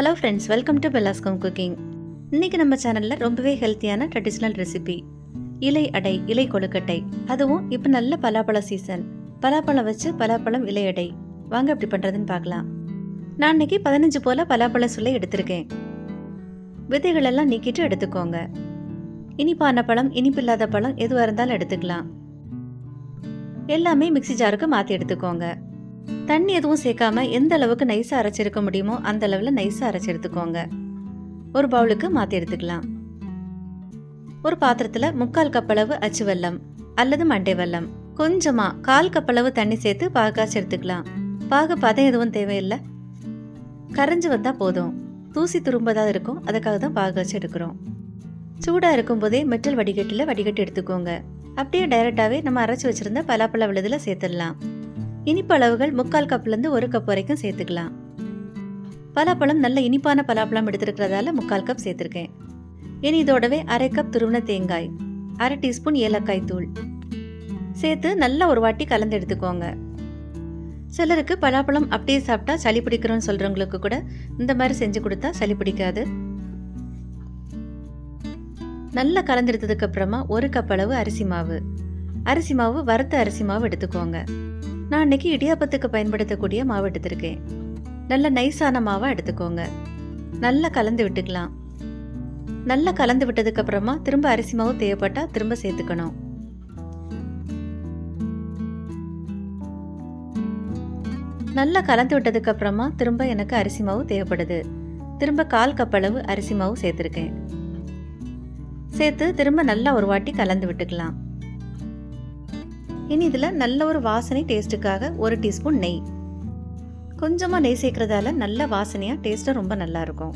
Hello friends welcome to பெலாஸ்கம் cooking இன்னைக்கு நம்ம சேனலில் ரொம்பவே ஹெல்த்தியான ட்ரெடிஷ்னல் ரெசிபி இலை அடை இலை கொழுக்கட்டை. அதுவும் இப்போ நல்ல பலாப்பழ சீசன் பலாப்பழம் வச்சு பலாப்பழம் இலை அடை. வாங்க எப்படி பண்ணுறதுன்னு பார்க்கலாம். நான் இன்னைக்கு பதினஞ்சு போல பலாப்பழ சுளை எடுத்திருக்கேன். விதைகளெல்லாம் நீக்கிட்டு எடுத்துக்கோங்க. இனிப்பான பழம் இனிப்பில்லாத பழம் எதுவாக இருந்தாலும் எடுத்துக்கலாம். எல்லாமே மிக்ஸி ஜாருக்கு மாற்றி எடுத்துக்கோங்க. தண்ணி எதுவும் சேர்க்காம எந்த அளவுக்கு நைஸாக அரைச்சிருக்க முடியுமோ அந்த அளவில் நைஸாக அரைச்சி எடுத்துக்கோங்க. ஒரு பவுலுக்கு மாற்றி எடுத்துக்கலாம். ஒரு பாத்திரத்தில் முக்கால் கப்பளவு அச்சு வெல்லம் அல்லது மண்டை வெல்லம். கொஞ்சமாக கால் கப்பளவு தண்ணி சேர்த்து பாகாச்சு எடுத்துக்கலாம். பாக பதம் எதுவும் தேவையில்லை. கரைஞ்சி வந்தால் போதும். தூசி துரும்பதாக இருக்கும். அதுக்காக தான் பாகாச்சு எடுக்கிறோம். சூடாக இருக்கும்போதே மெட்டல் வடிகட்டில் வடிகட்டி எடுத்துக்கோங்க. அப்படியே டைரெக்டாகவே நம்ம அரைச்சி வச்சுருந்த பலாப்பழ விழுதில் சேர்த்துடலாம். இனிப்பு அளவுகள் முக்கால் கப்லேருந்து ஒரு கப் வரைக்கும் சேர்த்துக்கலாம். பலாப்பழம் நல்ல இனிப்பான பலாப்பழம் எடுத்துருக்கிறதால முக்கால் கப் சேர்த்துருக்கேன். இனி இதோடவே அரை கப் துருவின தேங்காய் அரை டீஸ்பூன் ஏலக்காய் தூள். சேர்த்து நல்லா ஒரு வாட்டி கலந்து எடுத்துக்கோங்க. சிலருக்கு பலாப்பழம் அப்படியே சாப்பிட்டா சளி பிடிக்கிறோன்னு சொல்கிறவங்களுக்கு கூட இந்த மாதிரி செஞ்சு கொடுத்தா சளி பிடிக்காது. நல்லா கலந்தெடுத்ததுக்கு அப்புறமா ஒரு கப் அளவு அரிசி மாவு. அரிசி மாவு வறுத்த அரிசி மாவு எடுத்துக்கோங்க. நான் இன்னைக்கு இடியாப்பத்துக்கு பயன்படுத்தக்கூடிய மாவு எடுத்திருக்கேன். நல்ல நைஸான மாவை எடுத்துக்கோங்க. நல்லா கலந்து விட்டுக்கலாம். நல்லா கலந்து விட்டதுக்கு அப்புறமா திரும்ப அரிசி மாவு தேவைப்பட்டா திரும்ப சேர்த்துக்கணும். நல்லா கலந்து விட்டதுக்கு அப்புறமா திரும்ப எனக்கு அரிசி மாவு தேவைப்படுது. திரும்ப கால் கப் அளவு அரிசி மாவு சேர்த்துருக்கேன். சேர்த்து திரும்ப நல்லா ஒரு வாட்டி கலந்து விட்டுக்கலாம். இனி இதில் நல்ல ஒரு வாசனை டேஸ்ட்டுக்காக ஒரு டீஸ்பூன் நெய். கொஞ்சமாக நெய் சேர்க்கறதால நல்ல வாசனையாக டேஸ்ட்டாக ரொம்ப நல்லா இருக்கும்.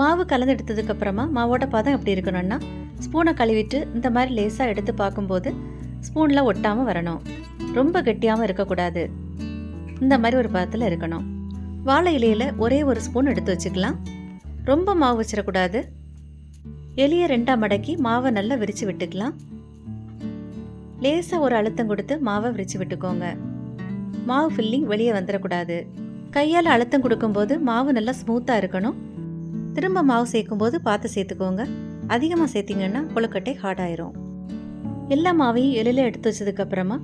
மாவு கலந்து எடுத்ததுக்கப்புறமா மாவோட பதம் எப்படி இருக்கணும்னா ஸ்பூனை கழுவிட்டு இந்த மாதிரி லேசாக எடுத்து பார்க்கும்போது ஸ்பூனில் ஒட்டாமல் வரணும். ரொம்ப கெட்டியாகவும் இருக்கக்கூடாது. இந்த மாதிரி ஒரு பதத்தில் இருக்கணும். வாழை இலையில் ஒரே ஒரு ஸ்பூன் எடுத்து வச்சுக்கலாம். ரொம்ப மாவு வச்சிடக்கூடாது. எலியை ரெண்டாக மடக்கி மாவை நல்லா விரித்து விட்டுக்கலாம். லேசாக ஒரு அழுத்தம் கொடுத்து மாவை விரித்து விட்டுக்கோங்க. மாவு ஃபில்லிங் வெளியே வந்துடக்கூடாது கையால் அழுத்தம் கொடுக்கும்போது மாவு நல்லா ஸ்மூத்தாக இருக்கணும். திரும்ப மாவு சேர்க்கும்போது பார்த்து சேர்த்துக்கோங்க. அதிகமாக சேர்த்திங்கன்னா கொழுக்கட்டை ஹார்டாயிரும் எல்லா மாவையும் எளில எடுத்து வச்சதுக்கப்புறமா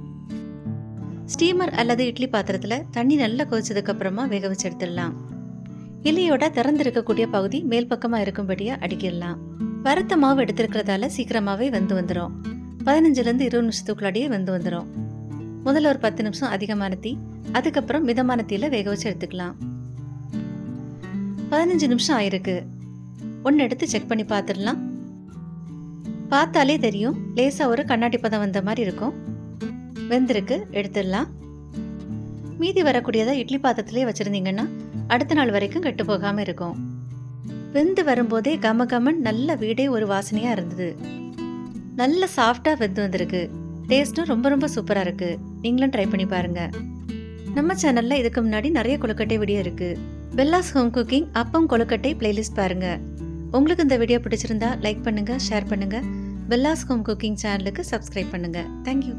ஸ்டீமர் அல்லது இட்லி பாத்திரத்தில் தண்ணி நல்லா கொதிச்சதுக்கப்புறமா வேக வச்சு எடுத்துடலாம். இலையோட திறந்திருக்கக்கூடிய பகுதி மேல் பக்கமாக இருக்கும்படியாக அடிக்கிடலாம். வறுத்த மாவு எடுத்திருக்கிறதால சீக்கிரமாகவே வந்து வந்துடும் பதினஞ்சுலேருந்து இருபது நிமிஷத்துக்குள்ளாடியே வெந்து வந்துடும் முதல்ல ஒரு பத்து நிமிஷம் அதிகமான தீ அதுக்கப்புறம் மிதமான தீயில் வேக வச்சு எடுத்துக்கலாம். பதினஞ்சு நிமிஷம் ஆயிருக்கு. ஒன்று எடுத்து செக் பண்ணி பார்த்துடலாம் பார்த்தாலே தெரியும் லேசாக ஒரு கண்ணாடி பதம் வந்த மாதிரி இருக்கும். வெந்திருக்கு எடுத்துடலாம். மீதி வரக்கூடியதை இட்லி பாத்திரத்திலே வச்சுருந்தீங்கன்னா அடுத்த நாள் வரைக்கும் கெட்டு போகாமல் இருக்கும். வெந்து வரும்போதே கம கமன் நல்ல வீடே ஒரு வாசனையாக இருந்தது. நல்ல சாஃப்டாக வெந்து வந்திருக்கு. டேஸ்ட்டும் ரொம்ப ரொம்ப சூப்பராக இருக்குது நீங்களும் ட்ரை பண்ணி பாருங்கள் நம்ம சேனலில் இதுக்கு முன்னாடி நிறைய கொழுக்கட்டை வீடியோ இருக்குது பெல்லாஸ் ஹோம் குக்கிங் அப்பம் கொழுக்கட்டை பிளேலிஸ்ட் பாருங்கள் உங்களுக்கு இந்த வீடியோ பிடிச்சிருந்தா லைக் பண்ணுங்கள் ஷேர் பண்ணுங்கள் பெல்லாஸ் ஹோம் குக்கிங் சேனலுக்கு சப்ஸ்கிரைப் பண்ணுங்கள் தேங்க்யூ